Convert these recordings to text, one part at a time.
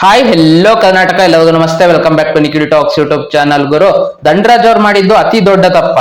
Hi hello Karnataka ಎಲ್ಲರಿಗೂ ನಮಸ್ತೆ. Welcome back to Nikhil talks YouTube channel ಗುರು, ದಂಡರಾಜ್ ಅವ್ರು ಮಾಡಿದ್ದು ಅತಿ ದೊಡ್ಡ ತಪ್ಪ.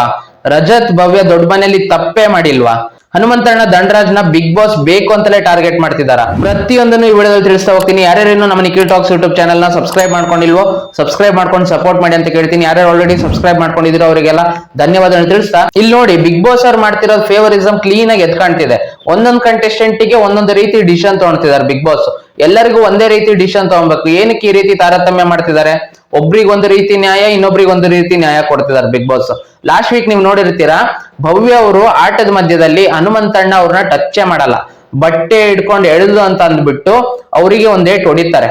ರಜತ್ ಭವ್ಯ ದೊಡ್ಡ ಮನೆಯಲ್ಲಿ ತಪ್ಪೇ ಮಾಡಿಲ್ವಾ? ಹನುಮಂತಣ್ಣ, ದಂಡರಾಜ್ನ ಬಿಗ್ ಬಾಸ್ ಬೇಕು ಅಂತಲೇ ಟಾರ್ಗೆಟ್ ಮಾಡ್ತಿದಾರ ಪ್ರತಿಯೊಂದನ್ನು ಈ ವಿಡಿಯೋದಲ್ಲಿ ತಿಳಿಸ್ತಾ ಹೋಗ್ತೀನಿ. ಯಾರ್ಯಾರೇನು ನಮ್ಮ Nikhil talks YouTube channel subscribe ಮಾಡ್ಕೊಂಡಿಲ್ವೋ subscribe ಮಾಡ್ಕೊಂಡು ಸಪೋರ್ಟ್ ಮಾಡಿ ಅಂತ ಕೇಳ್ತೀನಿ. ಯಾರ್ಯಾರು ಆಲ್ರೆಡಿ ಸಬ್ಸ್ಕ್ರೈಬ್ ಮಾಡ್ಕೊಂಡಿದ್ರು ಅವರಿಗೆಲ್ಲ ಧನ್ಯವಾದಗಳು ತಿಳಿಸ್ತಾ. ಇಲ್ಲಿ ನೋಡಿ ಬಿಗ್ ಬಾಸ್ ಅವ್ರು ಮಾಡ್ತಿರೋ ಫೇವರಿಸಮ್ ಕ್ಲೀನ್ ಆಗಿ ಎದ್ ಕಾಣ್ತಿದೆ. ಒಂದೊಂದು ಕಂಟೆಸ್ಟೆಂಟ್ಗೆ ಒಂದೊಂದು ರೀತಿ ಡಿಸಿಷನ್ ತಗೊಳ್ತಿದ್ದಾರೆ ಬಿಗ್ ಬಾಸ್ ಎಲ್ಲರಿಗೂ ಒಂದೇ ರೀತಿ ಡಿಸಿಷನ್ ತಗೊಬೇಕು ಏನಕ್ಕೆ ಈ ರೀತಿ ತಾರತಮ್ಯ ಮಾಡ್ತಿದ್ದಾರೆ? ಒಬ್ರಿಗೆ ಒಂದು ರೀತಿ ನ್ಯಾಯ, ಇನ್ನೊಬ್ರಿಗೆ ಒಂದು ರೀತಿ ನ್ಯಾಯ ಕೊಡ್ತಿದ್ದಾರೆ ಬಿಗ್ ಬಾಸ್ ಲಾಸ್ಟ್ ವೀಕ್ ನೀವು ನೋಡಿರ್ತೀರಾ, ಭವ್ಯ ಅವರು ಆಟದ ಮಧ್ಯದಲ್ಲಿ ಹನುಮಂತಣ್ಣ ಅವ್ರನ್ನ ಟಚ್ಚೇ ಮಾಡಲ್ಲ. ಬಟ್ಟೆ ಹಿಡ್ಕೊಂಡು ಎಳೆದು ಅಂತ ಅಂದ್ಬಿಟ್ಟು ಅವರಿಗೆ ಒಂದೇಟ್ ಹೊಡಿತಾರೆ.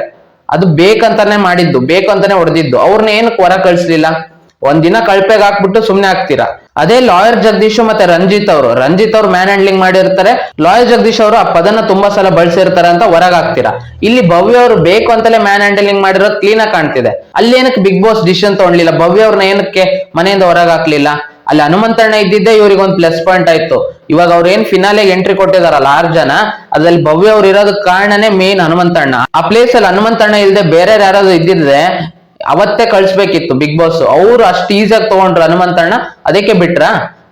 ಅದು ಬೇಕಂತಾನೆ ಮಾಡಿದ್ದು, ಬೇಕಂತಾನೆ ಹೊಡೆದಿದ್ದು. ಅವ್ರನ್ನ ಏನಕ್ಕೆ ಹೊರ ಕಳಿಸ್ಲಿಲ್ಲ? ಒಂದಿನ ಕಳ್ಪೆಗ್ ಹಾಕ್ಬಿಟ್ಟು ಸುಮ್ನೆ ಹಾಕ್ತೀರಾ? ಅದೇ ಲಾಯರ್ ಜಗದೀಶ್ ಮತ್ತೆ ರಂಜಿತ್ ಅವರು. ರಂಜಿತ್ ಅವ್ರು ಮ್ಯಾನ್ ಹ್ಯಾಂಡ್ಲಿಂಗ್ ಮಾಡಿರ್ತಾರೆ. ಲಾಯರ್ ಜಗದೀಶ್ ಅವರು ಆ ಪದನ ತುಂಬಾ ಸಲ ಬಳಸಿರ್ತಾರೆ ಅಂತ ಹೊರಗ್ ಹಾಕ್ತೀರಾ? ಇಲ್ಲಿ ಭವ್ಯ ಅವರು ಬೇಕು ಅಂತಲೇ ಮ್ಯಾನ್ ಹ್ಯಾಂಡ್ಲಿಂಗ್ ಮಾಡಿರೋದು ಕ್ಲೀನ್ ಆಗಿ ಕಾಣ್ತಿದೆ. ಅಲ್ಲಿ ಏನಕ್ಕೆ ಬಿಗ್ ಬಾಸ್ ಡಿಸಿಷನ್ ತಗೊಂಡ್ಲಿಲ್ಲ? ಭವ್ಯ ಅವ್ರನ್ನ ಏನಕ್ಕೆ ಮನೆಯಿಂದ ಹೊರಗ್ ಹಾಕ್ಲಿಲ್ಲ? ಅಲ್ಲಿ ಹನುಮಂತಣ್ಣ ಇದ್ದಿದ್ದೆ ಇವ್ರಿಗೆ ಒಂದು ಪ್ಲಸ್ ಪಾಯಿಂಟ್ ಆಯ್ತು. ಇವಾಗ ಅವ್ರ ಏನ್ ಫಿನಾಲೆಗೆ ಎಂಟ್ರಿ ಕೊಟ್ಟಿದಾರಲ್ಲ ಆರ್ ಜನ, ಅದ್ರಲ್ಲಿ ಭವ್ಯ ಅವ್ರು ಇರೋದಕ್ಕೆ ಕಾರಣನೇ ಮೇನ್ ಹನುಮಂತಣ್ಣ ಆ ಪ್ಲೇಸ್ ಅಲ್ಲಿ ಹನುಮಂತಣ್ಣ ಇಲ್ದೆ ಬೇರೆ ಯಾರಾದ್ರೂ ಇದ್ದಿದ್ರೆ ಅವತ್ತೇ ಕಳ್ಸ್ಬೇಕಿತ್ತು ಬಿಗ್ ಬಾಸ್ ಅವ್ರು ಅಷ್ಟು ಈಸಿಯಾಗಿ ತಗೊಂಡ್ರು ಹನುಮಂತಣ್ಣ. ಅದಕ್ಕೆ ಬಿಟ್ರ?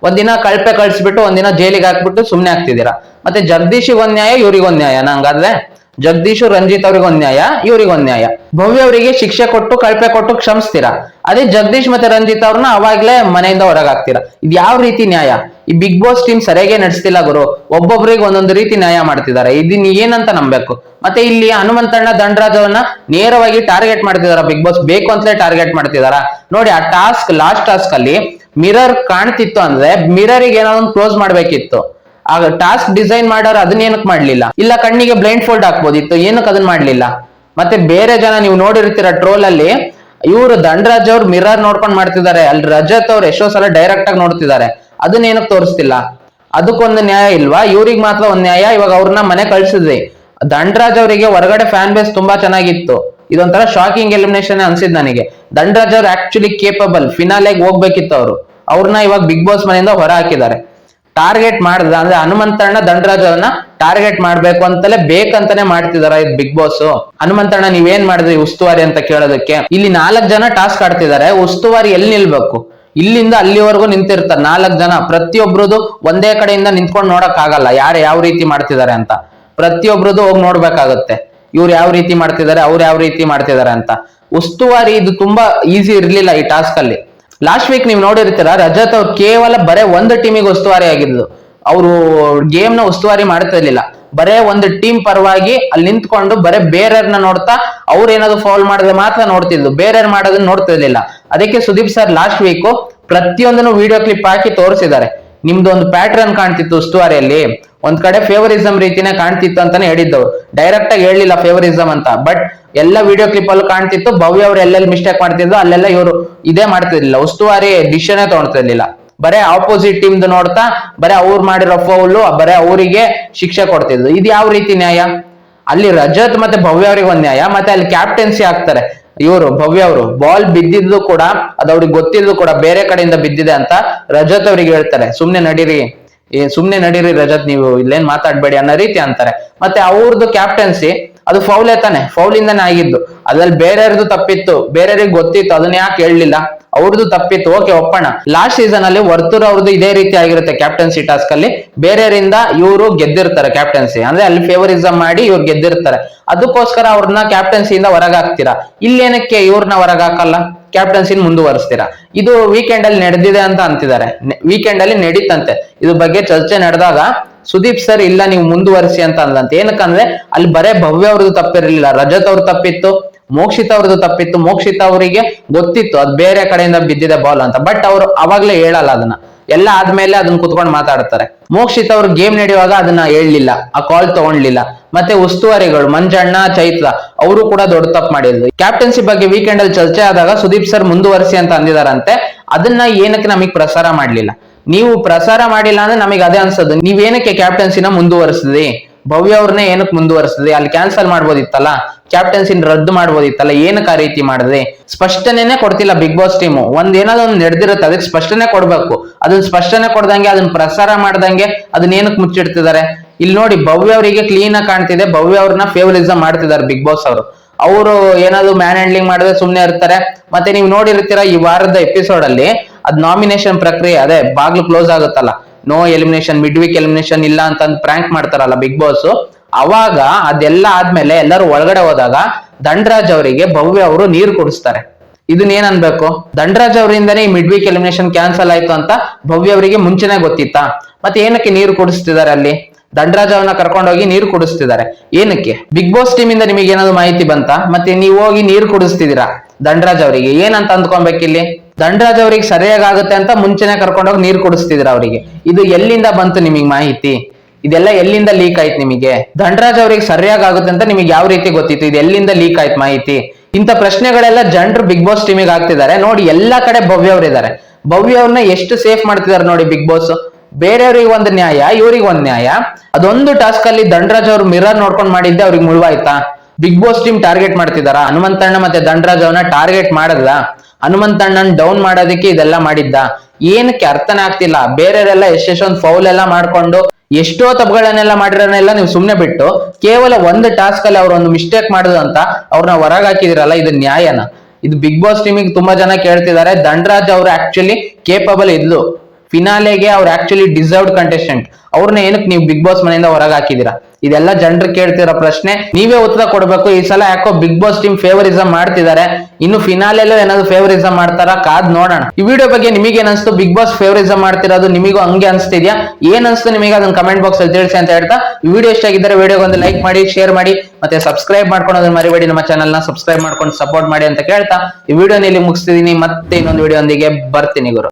ಒಂದಿನ ಕಳ್ಪೆ ಕಳ್ಸಿಬಿಟ್ಟು, ಒಂದಿನ ಜೈಲಿಗೆ ಹಾಕ್ಬಿಟ್ಟು ಸುಮ್ನೆ ಆಗ್ತಿದ್ದೀರಾ? ಮತ್ತೆ ಜಗದೀಶಿಗೆ ಒಂದ್ ನ್ಯಾಯ, ಇವ್ರಿಗೊಂದ್ ನ್ಯಾಯ, ನಂಗಾದ್ರೆ? ಜಗದೀಶ್, ರಂಜಿತ್ ಅವ್ರಿಗೆ ಒಂದ್ ನ್ಯಾಯ, ಇವ್ರಿಗೆ ಒಂದ್ ನ್ಯಾಯ. ಭವ್ಯ ಅವರಿಗೆ ಶಿಕ್ಷೆ ಕೊಟ್ಟು, ಕಳಪೆ ಕೊಟ್ಟು ಕ್ಷಮಿಸ್ತೀರಾ? ಅದೇ ಜಗದೀಶ್ ಮತ್ತೆ ರಂಜಿತ್ ಅವ್ರನ್ನ ಅವಾಗ್ಲೇ ಮನೆಯಿಂದ ಹೊರಗಾಗ್ತೀರಾ ಇದು ಯಾವ ರೀತಿ ನ್ಯಾಯ? ಈ ಬಿಗ್ ಬಾಸ್ ಟೀಮ್ ಸರಿಯಾಗಿ ನಡೆಸ್ತಿಲ್ಲ ಗುರು. ಒಬ್ಬೊಬ್ರಿಗೆ ಒಂದೊಂದು ರೀತಿ ನ್ಯಾಯ ಮಾಡ್ತಿದ್ದಾರೆ. ಇದನ್ನ ಏನಂತ ನಂಬೇಕು ಮತ್ತೆ ಇಲ್ಲಿ ಹನುಮಂತಣ್ಣ ದಂಡರಾಜ್ ಅವ್ರನ್ನ ನೇರವಾಗಿ ಟಾರ್ಗೆಟ್ ಮಾಡ್ತಿದಾರ? ಬಿಗ್ ಬಾಸ್ ಬೇಕು ಅಂತಲೇ ಟಾರ್ಗೆಟ್ ಮಾಡ್ತಿದಾರ? ನೋಡಿ, ಆ ಟಾಸ್ಕ್, ಲಾಸ್ಟ್ ಟಾಸ್ಕ್ ಅಲ್ಲಿ ಮಿರರ್ ಕಾಣ್ತಿತ್ತು ಅಂದ್ರೆ ಮಿರರಿಗೆ ಏನಾದ್ರು ಕ್ಲೋಸ್ ಮಾಡ್ಬೇಕಿತ್ತು. ಆಗ ಟಾಸ್ಕ್ ಡಿಸೈನ್ ಮಾಡೋರು ಅದನ್ನ ಏನಕ್ಕೆ ಮಾಡ್ಲಿಲ್ಲ? ಇಲ್ಲ ಕಣ್ಣಿಗೆ ಬ್ಲೈಂಡ್ ಫೋಲ್ಡ್ ಹಾಕ್ಬೋದಿತ್ತು ಏನಕ್ಕೆ ಅದನ್ನ ಮಾಡ್ಲಿಲ್ಲ? ಮತ್ತೆ ಬೇರೆ ಜನ ನೀವು ನೋಡಿರ್ತೀರ ಟ್ರೋಲ್ ಅಲ್ಲಿ, ಇವರು ದಂಡರಾಜ್ ಅವ್ರು ಮಿರರ್ ನೋಡ್ಕೊಂಡು ಮಾಡ್ತಿದ್ದಾರೆ, ಅಲ್ಲಿ ರಜತ್ ಅವ್ರು ಎಷ್ಟೋ ಸಲ ಡೈರೆಕ್ಟ್ ಆಗಿ ನೋಡ್ತಿದ್ದಾರೆ. ಅದನ್ನ ಏನಕ್ಕೆ ತೋರಿಸ್ತಿಲ್ಲ? ಅದಕ್ಕೊಂದು ನ್ಯಾಯ ಇಲ್ವಾ? ಇವ್ರಿಗೆ ಮಾತ್ರ ಒಂದ್ ನ್ಯಾಯ, ಇವಾಗ ಅವ್ರನ್ನ ಮನೆ ಕಳ್ಸಿದ್ವಿ. ದಂಡರಾಜ್ ಅವರಿಗೆ ಹೊರಗಡೆ ಫ್ಯಾನ್ ಬೇಸ್ ತುಂಬಾ ಚೆನ್ನಾಗಿತ್ತು. ಇದೊಂಥರ ಶಾಕಿಂಗ್ ಎಲಿಮಿನೇಷನ್ ಅನ್ಸಿದ್ ನನಗೆ. ದಂಡರಾಜ್ ಅವ್ರು ಆಕ್ಚುಲಿ ಕೇಪಬಲ್ ಫಿನಾಲೆಗೆ ಹೋಗ್ಬೇಕಿತ್ತು ಅವರು. ಅವ್ರನ್ನ ಇವಾಗ ಬಿಗ್ ಬಾಸ್ ಮನೆಯಿಂದ ಹೊರ ಹಾಕಿದ್ದಾರೆ. ಟಾರ್ಗೆಟ್ ಮಾಡ್ದ ಅಂದ್ರೆ ಹನುಮಂತಣ್ಣ ದಂಡರಾಜ್ ಅವ್ರನ್ನ ಟಾರ್ಗೆಟ್ ಮಾಡ್ಬೇಕು ಅಂತಲೇ ಬೇಕಂತಾನೆ ಮಾಡ್ತಿದಾರ ಇದು ಬಿಗ್ ಬಾಸ್. ಹನುಮಂತಣ್ಣ, ನೀವೇನ್ ಮಾಡಿದ್ರಿ ಉಸ್ತುವಾರಿ ಅಂತ ಕೇಳೋದಕ್ಕೆ? ಇಲ್ಲಿ ನಾಲ್ಕ್ ಜನ ಟಾಸ್ಕ್ ಆಡ್ತಿದ್ದಾರೆ ಉಸ್ತುವಾರಿ ಎಲ್ಲಿ ನಿಲ್ಬೇಕು? ಇಲ್ಲಿಂದ ಅಲ್ಲಿವರೆಗೂ ನಿಂತಿರ್ತಾರೆ ನಾಲ್ಕ್ ಜನ. ಪ್ರತಿಯೊಬ್ರದ್ದು ಒಂದೇ ಕಡೆಯಿಂದ ನಿಂತ್ಕೊಂಡು ನೋಡಕ್ ಆಗಲ್ಲ, ಯಾರು ಯಾವ ರೀತಿ ಮಾಡ್ತಿದ್ದಾರೆ ಅಂತ. ಪ್ರತಿಯೊಬ್ರದು ಹೋಗಿ ನೋಡ್ಬೇಕಾಗತ್ತೆ, ಇವ್ರು ಯಾವ ರೀತಿ ಮಾಡ್ತಿದ್ದಾರೆ ಅವ್ರು ಯಾವ ರೀತಿ ಮಾಡ್ತಿದ್ದಾರೆ ಅಂತ. ಉಸ್ತುವಾರಿ ಇದು ತುಂಬಾ ಈಸಿ ಇರ್ಲಿಲ್ಲ ಈ ಟಾಸ್ಕ್ ಅಲ್ಲಿ ಲಾಸ್ಟ್ ವೀಕ್ ನೀವು ನೋಡಿರ್ತೀರ, ರಜತ್ ಅವ್ರು ಕೇವಲ ಬರೇ ಒಂದು ಟೀಮಿಗೆ ಉಸ್ತುವಾರಿ ಆಗಿದ್ದು ಅವರು ಗೇಮ್ನ ಉಸ್ತುವಾರಿ ಮಾಡ್ತಿರ್ಲಿಲ್ಲ ಬರೇ ಒಂದು ಟೀಮ್ ಪರವಾಗಿ ಅಲ್ಲಿ ನಿಂತ್ಕೊಂಡು ಬರೇ ಬೇರೆಯವ್ರನ್ನ ನೋಡ್ತಾ, ಅವ್ರು ಏನಾದ್ರು ಫಾಲ್ ಮಾಡಿದ್ರೆ ಮಾತ್ರ ನೋಡ್ತಿದ್ಲು. ಬೇರೆಯವ್ರು ಮಾಡೋದನ್ನ ನೋಡ್ತಿರ್ಲಿಲ್ಲ ಅದಕ್ಕೆ ಸುದೀಪ್ ಸರ್ ಲಾಸ್ಟ್ ವೀಕ್ ಪ್ರತಿಯೊಂದನ್ನು ವಿಡಿಯೋ ಕ್ಲಿಪ್ ಹಾಕಿ ತೋರಿಸಿದ್ದಾರೆ. ನಿಮ್ದು ಒಂದು ಪ್ಯಾಟರ್ನ್ ಕಾಣ್ತಿತ್ತು ಉಸ್ತುವಾರಿಯಲ್ಲಿ. ಒಂದ್ ಕಡೆ ಫೇವರಿಸಂ ರೀತಿನೇ ಕಾಣ್ತಿತ್ತು ಅಂತಾನೆ ಹೇಳಿದ್ದವ್ರು. ಡೈರೆಕ್ಟ್ ಆಗಿ ಹೇಳಿಲ್ಲ ಫೇವರಿಸಂ ಅಂತ. ಬಟ್ ಎಲ್ಲ ವಿಡಿಯೋ ಕ್ಲಿಪ್ ಅಲ್ಲಿ ಕಾಣ್ತಿತ್ತು. ಭವ್ಯ ಅವ್ರು ಎಲ್ಲೆಲ್ಲಿ ಮಿಸ್ಟೇಕ್ ಮಾಡ್ತಿದ್ರು ಅಲ್ಲೆಲ್ಲ ಇವರು ಇದೇ ಮಾಡ್ತಿರ್ಲಿಲ್ಲ. ಉಸ್ತುವಾರಿ ಡಿಶನೇ ತಗೊಳ್ತಿರ್ಲಿಲ್ಲ ಬರೇ ಆಪೋಸಿಟ್ ಟೀಮ್ ನೋಡ್ತಾ, ಬರೇ ಅವ್ರು ಮಾಡಿರೋ ಫೌಲು ಬರೇ ಅವರಿಗೆ ಶಿಕ್ಷೆ ಕೊಡ್ತಿದ್ರು ಇದು ಯಾವ ರೀತಿ ನ್ಯಾಯ? ಅಲ್ಲಿ ರಜತ್ ಮತ್ತೆ ಭವ್ಯ ಅವ್ರಿಗೆ ಒಂದ್ ನ್ಯಾಯ, ಮತ್ತೆ ಅಲ್ಲಿ ಕ್ಯಾಪ್ಟನ್ಸಿ ಆಗ್ತಾರೆ ಇವರು, ಭವ್ಯ ಅವರು ಬಾಲ್ ಬಿದ್ದಿದ್ದು ಕೂಡ, ಅದು ಅವ್ರಿಗೆ ಗೊತ್ತಿದ್ದು ಕೂಡ ಬೇರೆ ಕಡೆಯಿಂದ ಬಿದ್ದಿದೆ ಅಂತ ರಜತ್ ಅವ್ರಿಗೆ ಹೇಳ್ತಾರೆ. ಸುಮ್ನೆ ನಡೀರಿ. ಸುಮ್ನೆ ನಡೀರಿ ರಜತ್, ನೀವು ಇಲ್ಲೇನ್ ಮಾತಾಡ್ಬೇಡಿ ಅನ್ನೋ ರೀತಿ ಅಂತಾರೆ. ಮತ್ತೆ ಅವ್ರದ್ದು ಕ್ಯಾಪ್ಟನ್ಸಿ ಅದು ಫೌಲೇ ತಾನೆ? ಫೌಲ್ ಇಂದಾನೆ ಆಗಿದ್ದು. ಅದ್ರಲ್ಲಿ ಬೇರೆಯವ್ರದ್ದು ತಪ್ಪಿತ್ತು. ಬೇರೆಯವ್ರಿಗೆ ಗೊತ್ತಿತ್ತು. ಅದನ್ನ ಯಾಕೆ ಹೇಳಲಿಲ್ಲ? ಅವ್ರದ್ದು ತಪ್ಪಿತ್ತು. ಓಕೆ ಒಪ್ಪಣ. ಲಾಸ್ಟ್ ಸೀಸನ್ ಅಲ್ಲಿ ವರ್ತೂರ್ ಅವ್ರದ್ದು ಇದೇ ರೀತಿ ಆಗಿರುತ್ತೆ ಕ್ಯಾಪ್ಟನ್ಸಿ ಟಾಸ್ಕ್ ಅಲ್ಲಿ. ಬೇರೆಯವರಿಂದ ಇವರು ಗೆದ್ದಿರ್ತಾರೆ ಕ್ಯಾಪ್ಟನ್ಸಿ ಅಂದ್ರೆ ಅಲ್ಲಿ ಫೇವರಿಸಮ್ ಮಾಡಿ ಇವ್ರು ಗೆದ್ದಿರ್ತಾರೆ. ಅದಕ್ಕೋಸ್ಕರ ಅವ್ರನ್ನ ಕ್ಯಾಪ್ಟನ್ಸಿಯಿಂದ ಹೊರಗಾಕ್ತೀರಾ? ಇಲ್ಲೇನಕ್ಕೆ ಇವ್ರನ್ನ ಹೊರಗಾಕಲ್ಲ? ಕ್ಯಾಪ್ಟನ್ಸಿನ ಮುಂದುವರಿಸ್ತೀರಾ? ಇದು ವೀಕೆಂಡ್ ಅಲ್ಲಿ ನಡೆದಿದೆ ಅಂತ ಅಂತಿದ್ದಾರೆ. ವೀಕೆಂಡ್ ಅಲ್ಲಿ ನಡೀತಂತೆ. ಇದ್ರ ಬಗ್ಗೆ ಚರ್ಚೆ ನಡೆದಾಗ ಸುದೀಪ್ ಸರ್, ಇಲ್ಲ, ನೀವು ಮುಂದುವರಿಸಿ ಅಂತ ಅಂದಂತೆ ಏನಕ್ಕಂದ್ರೆ ಅಲ್ಲಿ ಬರೇ ಭವ್ಯ ಅವ್ರದ್ದು ತಪ್ಪಿರಲಿಲ್ಲ, ರಜತ್ ಅವ್ರ ತಪ್ಪಿತ್ತು, ಮೋಕ್ಷಿತ ಅವ್ರದ್ದು ತಪ್ಪಿತ್ತು. ಮೋಕ್ಷಿತ ಅವರಿಗೆ ಗೊತ್ತಿತ್ತು, ಅದು ಬೇರೆ ಕಡೆಯಿಂದ ಬಿದ್ದಿದೆ ಬಾಲ್ ಅಂತ. ಬಟ್ ಅವ್ರು ಅವಾಗ್ಲೇ ಹೇಳಲ್ಲ ಅದನ್ನ. ಎಲ್ಲ ಆದ್ಮೇಲೆ ಅದನ್ನ ಕುತ್ಕೊಂಡು ಮಾತಾಡ್ತಾರೆ. ಮೋಕ್ಷಿತ್ ಅವ್ರ ಗೇಮ್ ನಡೆಯುವಾಗ ಅದನ್ನ ಹೇಳಲಿಲ್ಲ, ಆ ಕಾಲ್ ತಗೊಂಡ್ಲಿಲ್ಲ. ಮತ್ತೆ ಉಸ್ತುವಾರಿಗಳು, ಮಂಜಣ್ಣ, ಚೈತ್ರ, ಅವರು ಕೂಡ ದೊಡ್ಡ ತಪ್ಪು ಮಾಡಿದ್ರು. ಕ್ಯಾಪ್ಟನ್ಸಿ ಬಗ್ಗೆ ವೀಕೆಂಡ್ ಅಲ್ಲಿ ಚರ್ಚೆ ಆದಾಗ ಸುದೀಪ್ ಸರ್ ಮುಂದುವರಿಸಿ ಅಂತ ಅಂದಿದಾರಂತೆ. ಅದನ್ನ ಏನಕ್ಕೆ ನಮಗೆ ಪ್ರಸಾರ ಮಾಡ್ಲಿಲ್ಲ? ನೀವು ಪ್ರಸಾರ ಮಾಡಿಲ್ಲ ಅಂದ್ರೆ ನಮಗೆ ಅದೇ ಅನ್ಸೋದು. ನೀವೇನಕ್ಕೆ ಕ್ಯಾಪ್ಟನ್ಸಿನ ಮುಂದುವರಿಸಿದ್ರಿ? ಭವ್ಯ ಅವ್ರನ್ನೇ ಏನಕ್ಕೆ ಮುಂದುವರಿಸಿದ್ರಿ? ಅಲ್ಲಿ ಕ್ಯಾನ್ಸಲ್ ಮಾಡ್ಬೋದಿತ್ತಲ್ಲ? ಕ್ಯಾಪ್ಟನ್ಸಿನ ರದ್ದು ಮಾಡ್ಬೋದಿತ್ತಲ್ಲ? ಏನಕ್ಕೆ ಆ ರೀತಿ ಮಾಡಿದ್ರಿ? ಸ್ಪಷ್ಟನೆನೇ ಕೊಡ್ತಿಲ್ಲ ಬಿಗ್ ಬಾಸ್ ಟೀಮು ಒಂದ್ ಏನಾದ್ರು ಒಂದು ನಡೆದಿರುತ್ತೆ, ಅದಕ್ಕೆ ಸ್ಪಷ್ಟನೆ ಕೊಡ್ಬೇಕು. ಅದನ್ನ ಸ್ಪಷ್ಟನೆ ಕೊಡ್ದಂಗೆ, ಅದನ್ನ ಪ್ರಸಾರ ಮಾಡ್ದಂಗೆ ಅದನ್ನ ಏನಕ್ಕೆ ಮುಚ್ಚಿಡ್ತಿದ್ದಾರೆ? ಇಲ್ಲಿ ನೋಡಿ, ಭವ್ಯ ಅವರಿಗೆ ಕ್ಲೀನ್ ಆಗಿ ಕಾಣ್ತಿದೆ. ಭವ್ಯ ಅವ್ರನ್ನ ಫೇವರಿಸಮ್ ಮಾಡ್ತಿದ್ದಾರೆ ಬಿಗ್ ಬಾಸ್ ಅವರು. ಅವರು ಏನಾದ್ರು ಮ್ಯಾನ್ ಹ್ಯಾಂಡ್ಲಿಂಗ್ ಮಾಡಿದ್ರೆ ಸುಮ್ನೆ ಇರ್ತಾರೆ. ಮತ್ತೆ ನೀವು ನೋಡಿರ್ತೀರಾ, ಈ ವಾರದ ಎಪಿಸೋಡ್ ಅಲ್ಲಿ ಅದ್ ನಾಮಿನೇಷನ್ ಪ್ರಕ್ರಿಯೆ, ಅದೇ ಬಾಗ್ಲು ಕ್ಲೋಸ್ ಆಗುತ್ತಲ್ಲ. No elimination mid week elimination ಇಲ್ಲ ಅಂತ ಪ್ರ್ಯಾಂಕ್ ಮಾಡ್ತಾರಲ್ಲ ಬಿಗ್ ಬಾಸ್ ಅವಾಗ ಅದೆಲ್ಲ ಆದ್ಮೇಲೆ ಎಲ್ಲರೂ ಒಳಗಡೆ ಹೋದಾಗ ದಂಡರಾಜ್ ಅವರಿಗೆ ಭವ್ಯ ಅವರು ನೀರು ಕುಡಿಸ್ತಾರೆ. ಇದನ್ನ ಏನ್ ಅನ್ಬೇಕು? ದಂಡರಾಜ್ ಅವರಿಂದನೇ ಈ ಮಿಡ್ ವೀಕ್ ಎಲಿಮಿನೇಷನ್ ಕ್ಯಾನ್ಸಲ್ ಆಯ್ತು ಅಂತ ಭವ್ಯ ಅವರಿಗೆ ಮುಂಚೆನೆ ಗೊತ್ತಿತ್ತಾ? ಮತ್ತೆ ಏನಕ್ಕೆ ನೀರು ಕುಡಿಸ್ತಿದ್ದಾರೆ ಅಲ್ಲಿ? ದಂಡರಾಜ್ ಅವ್ರನ್ನ ಕರ್ಕೊಂಡೋಗಿ ನೀರು ಕುಡಿಸ್ತಿದ್ದಾರೆ. ಏನಕ್ಕೆ? ಬಿಗ್ ಬಾಸ್ ಟೀಮ್ ಇಂದ ನಿಮಗೆ ಏನಾದ್ರು ಮಾಹಿತಿ ಬಂತ? ಮತ್ತೆ ನೀವು ಹೋಗಿ ನೀರು ಕುಡಿಸ್ತಿದ್ದೀರಾ? ದಂಡರಾಜ್ ಅವರಿಗೆ. ಏನಂತ ಅಂದ್ಕೊಬೇಕಿಲ್ಲಿ? ದಂಡರಾಜ್ ಅವರಿಗೆ ಸರಿಯಾಗುತ್ತೆ ಅಂತ ಮುಂಚೆನೆ ಕರ್ಕೊಂಡೋಗಿ ನೀರು ಕುಡಿಸ್ತಿದ್ರ ಅವರಿಗೆ? ಇದು ಎಲ್ಲಿಂದ ಬಂತು ನಿಮಗೆ ಮಾಹಿತಿ? ಇದೆಲ್ಲ ಎಲ್ಲಿಂದ ಲೀಕ್ ಆಯ್ತು ನಿಮಗೆ? ದಂಡರಾಜ್ ಅವ್ರಿಗೆ ಸರಿಯಾಗಿ ಆಗುತ್ತೆ ಅಂತ ನಿಮಗೆ ಯಾವ ರೀತಿ ಗೊತ್ತಿತ್ತು? ಇದು ಎಲ್ಲಿಂದ ಲೀಕ್ ಆಯ್ತು ಮಾಹಿತಿ? ಇಂಥ ಪ್ರಶ್ನೆಗಳೆಲ್ಲ ಜನರು ಬಿಗ್ ಬಾಸ್ ಟೀಮಿಗೆ ಆಗ್ತಿದ್ದಾರೆ. ನೋಡಿ, ಎಲ್ಲಾ ಕಡೆ ಭವ್ಯ ಅವರಿದ್ದಾರೆ. ಭವ್ಯ ಅವ್ರನ್ನ ಎಷ್ಟು ಸೇಫ್ ಮಾಡ್ತಿದ್ದಾರೆ ನೋಡಿ ಬಿಗ್ ಬಾಸ್ ಬೇರೆಯವ್ರಿಗೆ ಒಂದು ನ್ಯಾಯ, ಇವ್ರಿಗೆ ಒಂದ್ ನ್ಯಾಯ. ಅದೊಂದು ಟಾಸ್ಕ್ ಅಲ್ಲಿ ದಂಡರಾಜ್ ಅವ್ರು ಮಿರರ್ ನೋಡ್ಕೊಂಡ್ ಮಾಡಿದ್ದೆ, ಅವ್ರಿಗೆ ಮುಳುವಾಯ್ತಾ? ಬಿಗ್ ಬಾಸ್ ಟೀಮ್ ಟಾರ್ಗೆಟ್ ಮಾಡ್ತಿದಾರ ಹನುಮಂತಣ್ಣ ಮತ್ತೆ ದಂಡರಾಜ್ ಅವ್ರನ್ನ ಟಾರ್ಗೆಟ್ ಮಾಡಲ್ಲ. ಹನುಮಂತಣ್ಣನ್ ಡೌನ್ ಮಾಡೋದಕ್ಕೆ ಇದೆಲ್ಲ ಮಾಡಿದ್ದ. ಏನಕ್ಕೆ ಅರ್ಥನೇ ಆಗ್ತಿಲ್ಲ. ಬೇರೆಯವರೆಲ್ಲ ಎಷ್ಟೆಷ್ಟೊಂದು ಫೌಲ್ ಎಲ್ಲ ಮಾಡ್ಕೊಂಡು ಎಷ್ಟೋ ತಪ್ಪುಗಳನ್ನೆಲ್ಲ ಮಾಡಿರೋನೆಲ್ಲ ನೀವು ಸುಮ್ನೆ ಬಿಟ್ಟು ಕೇವಲ ಒಂದು ಟಾಸ್ಕ್ ಅಲ್ಲಿ ಅವ್ರು ಒಂದು ಮಿಸ್ಟೇಕ್ ಮಾಡುದು ಅಂತ ಅವ್ರನ್ನ ಹೊರಗ್ ಹಾಕಿದಿರಲ್ಲ, ಇದು ನ್ಯಾಯನ. ಇದು ಬಿಗ್ ಬಾಸ್ ಟೀಮಿಗೆ ತುಂಬಾ ಜನ ಕೇಳ್ತಿದ್ದಾರೆ. ದಂಡರಾಜ್ ಅವರು ಆಕ್ಚುಲಿ ಕೇಪಬಲ್ ಇದ್ಲು. ಫಿನಾಲೆಗೆ ಅವ್ರು ಆಕ್ಚುಲಿ ಡಿಸರ್ವ್ಡ್ ಕಂಟೆಸ್ಟೆಂಟ್ ಅವ್ರನ್ನ ಏನಕ್ಕೆ ನೀವು ಬಿಗ್ ಬಾಸ್ ಮನೆಯಿಂದ ಹೊರಗೆ ಹಾಕಿದೀರಾ? ಇದೆಲ್ಲ ಜನರು ಕೇಳ್ತಿರೋ ಪ್ರಶ್ನೆ. ನೀವೇ ಉತ್ತರ ಕೊಡಬೇಕು. ಈ ಸಲ ಯಾಕೋ ಬಿಗ್ ಬಾಸ್ ಟೀಮ್ ಫೇವರಿಸಮ್ ಮಾಡ್ತಿದ್ದಾರೆ. ಇನ್ನು ಫಿನಾಲೆಲ್ಲೂ ಏನಾದ್ರು ಫೇವರಿಸಮ್ ಮಾಡ್ತಾರಾ? ಕಾದ್ ನೋಡೋಣ. ಈ ವಿಡಿಯೋ ಬಗ್ಗೆ ನಿಮಗೆ ಏನಿಸ್ತು ಬಿಗ್ ಬಾಸ್ ಫೇವರಿಸಮ್ ಮಾಡ್ತಿರೋದು ನಿಮಗೂ ಹಂಗೆ ಅನಿಸ್ತಿದ್ಯಾ? ಏನ್ ನಿಮಗೆ? ಅದನ್ನ ಕಮೆಂಟ್ ಬಾಕ್ಸ್ ಅಲ್ಲಿ ತಿಳಿಸಿ ಅಂತ ಹೇಳ್ತಾ. ಈ ವಿಡಿಯೋ ಇಷ್ಟ ಆಗಿದ್ದರೆ ವಿಡಿಯೋಗೆ ಒಂದು ಲೈಕ್ ಮಾಡಿ ಶೇರ್ ಮಾಡಿ, ಮತ್ತೆ ಸಬ್ಸ್ಕ್ರೈಬ್ ಮಾಡ್ಕೊಳೋದನ್ನ ಮರಿಬೇಡಿ. ನಮ್ಮ ಚಾನಲ್ನ ಸಬ್ಸ್ಕ್ರೈಬ್ ಮಾಡ್ಕೊಂಡು ಸಪೋರ್ಟ್ ಮಾಡಿ ಅಂತ ಕೇಳ್ತಾ. ಈ ವಿಡಿಯೋ ಇಲ್ಲಿ ಮುಗಿಸ್ತಿದೀನಿ ಮತ್ತೆ ಇನ್ನೊಂದು ವಿಡಿಯೋ ಒಂದಿಗೆ ಬರ್ತೀನಿ ಗುರು.